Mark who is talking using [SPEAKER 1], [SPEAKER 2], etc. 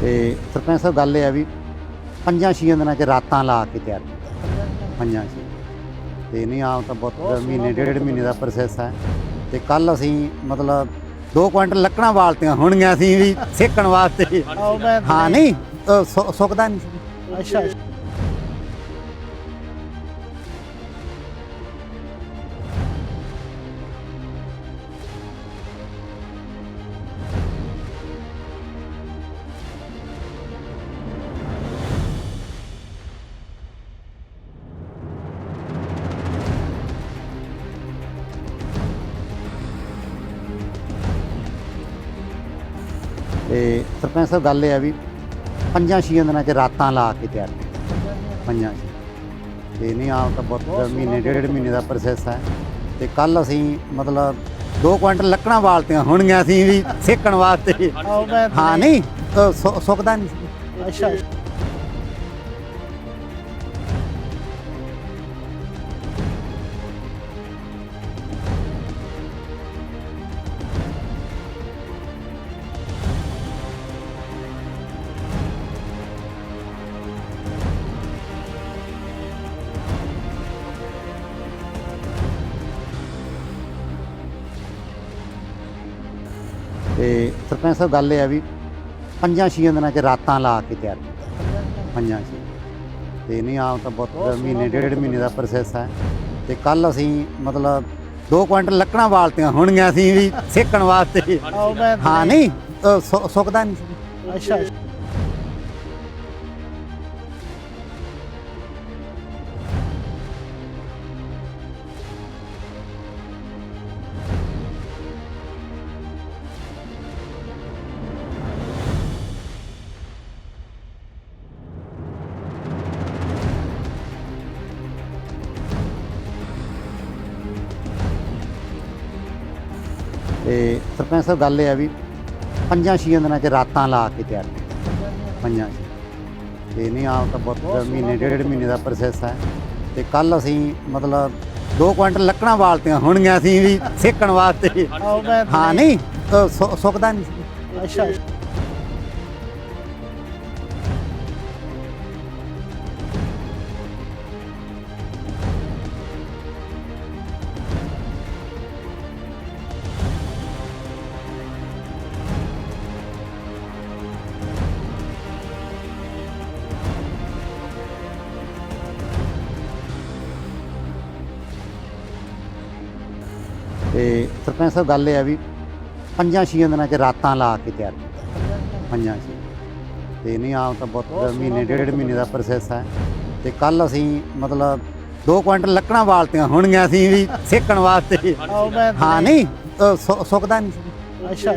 [SPEAKER 1] ਤੇ ਸਰਪੰਚ ਸਾਹਿਬ ਗੱਲ ਇਹ ਆ ਵੀ ਪੰਜਾਂ ਛੀਆਂ ਦਿਨਾਂ ਚ ਰਾਤਾਂ ਲਾ ਕੇ ਤਿਆਰ ਕੀਤਾ। ਪੰਜਾਂ ਛੇ ਤੇ ਨਹੀਂ ਆਮ ਤਾਂ ਬਹੁਤ ਮਹੀਨੇ ਡੇਢ ਮਹੀਨੇ ਦਾ ਪ੍ਰੋਸੈਸ ਹੈ ਤੇ ਕੱਲ ਅਸੀਂ ਮਤਲਬ 2 ਕੁਇੰਟਲ ਲੱਕੜਾਂ ਵਾਲਤੀਆਂ ਹੋਣਗੀਆਂ ਸੀ ਵੀ ਸੇਕਣ ਵਾਸਤੇ। ਹਾਂ ਨਹੀਂ ਸੁੱਕਦਾ ਨਹੀਂ
[SPEAKER 2] ਅੱਛਾ।
[SPEAKER 1] ਤੇ ਸਰਪੰਚ ਸਾਹਿਬ ਗੱਲ ਇਹ ਆ ਵੀ ਪੰਜਾਂ ਛੀਆਂ ਦਿਨਾਂ ਚ ਰਾਤਾਂ ਲਾ ਕੇ ਤਿਆਰ ਕੀਤਾ ਪੰਜਾਂ ਛੇ ਤੇ ਨਹੀਂ ਆਮ ਤਾਂ ਬਹੁਤ ਮਹੀਨੇ ਡੇਢ ਮਹੀਨੇ ਦਾ ਪ੍ਰੋਸੈਸ ਹੈ। ਤੇ ਕੱਲ ਅਸੀਂ ਮਤਲਬ 2 ਕੁਇੰਟਲ ਲੱਕੜਾਂ ਵਾਲਤੀਆਂ ਹੋਣਗੀਆਂ ਸੀ ਵੀ ਸੇਕਣ ਵਾਸਤੇ।
[SPEAKER 2] ਆਓ ਮੈਂ
[SPEAKER 1] ਹਾਂ ਨਹੀਂ ਸੁ- ਸੁੱਕਦਾ ਨਹੀਂ ਸੀ।
[SPEAKER 2] ਅੱਛਾ।
[SPEAKER 1] ਤੇ ਸਰਪੰਚ ਸਾਹਿਬ ਗੱਲ ਇਹ ਆ ਵੀ ਪੰਜਾਂ ਛੀਆਂ ਦਿਨਾਂ ਚ ਰਾਤਾਂ ਲਾ ਕੇ ਤਿਆਰ ਕੀਤਾ। ਪੰਜਾਂ ਛੇ ਤੇ ਨਹੀਂ ਆਮ ਤਾਂ ਬਹੁਤ ਮਹੀਨੇ ਡੇਢ ਮਹੀਨੇ ਦਾ ਪ੍ਰੋਸੈਸ ਹੈ। ਤੇ ਕੱਲ ਅਸੀਂ ਮਤਲਬ 2 ਕੁਇੰਟਲ ਲੱਕੜਾਂ ਵਾਲਤੀਆਂ ਹੋਣਗੀਆਂ ਸੀ ਵੀ ਸੇਕਣ ਵਾਸਤੇ। ਹਾਂ ਨਹੀਂ ਸੁੱਕਦਾ ਨਹੀਂ
[SPEAKER 2] ਅੱਛਾ।
[SPEAKER 1] ਤੇ ਸਰਪੰਚ ਸਾਹਿਬ ਗੱਲ ਇਹ ਆ ਵੀ ਪੰਜਾਂ ਛੀਆਂ ਦਿਨਾਂ ਚ ਰਾਤਾਂ ਲਾ ਕੇ ਤਿਆਰ ਕੀਤਾ ਪੰਜਾਂ ਛੇ ਤੇ ਨਹੀਂ ਆਮ ਤਾਂ ਬਹੁਤ ਮਹੀਨੇ ਡੇਢ ਮਹੀਨੇ ਦਾ ਪ੍ਰੋਸੈਸ ਹੈ। ਤੇ ਕੱਲ ਅਸੀਂ ਮਤਲਬ 2 ਕੁਇੰਟਲ ਲੱਕੜਾਂ ਵਾਲਤੀਆਂ ਹੋਣਗੀਆਂ ਸੀ ਵੀ ਸੇਕਣ ਵਾਸਤੇ। ਹਾਂ ਨਹੀਂ। ਅ, ਸੁ- ਸੁੱਕਦਾ ਨਹੀਂ ਸੀ।
[SPEAKER 2] ਅੱਛਾ।
[SPEAKER 1] ਤੇ ਸਰਪੰਚ ਸਾਹਿਬ ਗੱਲ ਇਹ ਆ ਵੀ ਪੰਜਾਂ ਛੀਆਂ ਦਿਨਾਂ ਚ ਰਾਤਾਂ ਲਾ ਕੇ ਤਿਆਰ ਕੀਤਾ। ਪੰਜਾਂ ਛੇ ਤੇ ਨਹੀਂ ਆਮ ਤਾਂ ਬਹੁਤ ਮਹੀਨੇ ਡੇਢ ਮਹੀਨੇ ਦਾ ਪ੍ਰੋਸੈਸ ਹੈ। ਤੇ ਕੱਲ ਅਸੀਂ ਮਤਲਬ 2 ਕੁਇੰਟਲ ਲੱਕੜਾਂ ਵਾਲਤੀਆਂ ਹੋਣਗੀਆਂ ਸੀ ਵੀ ਸੇਕਣ ਵਾਸਤੇ। ਹਾਂ ਨਹੀਂ। ਸੁੱਕਦਾ ਨਹੀਂ
[SPEAKER 2] ਅੱਛਾ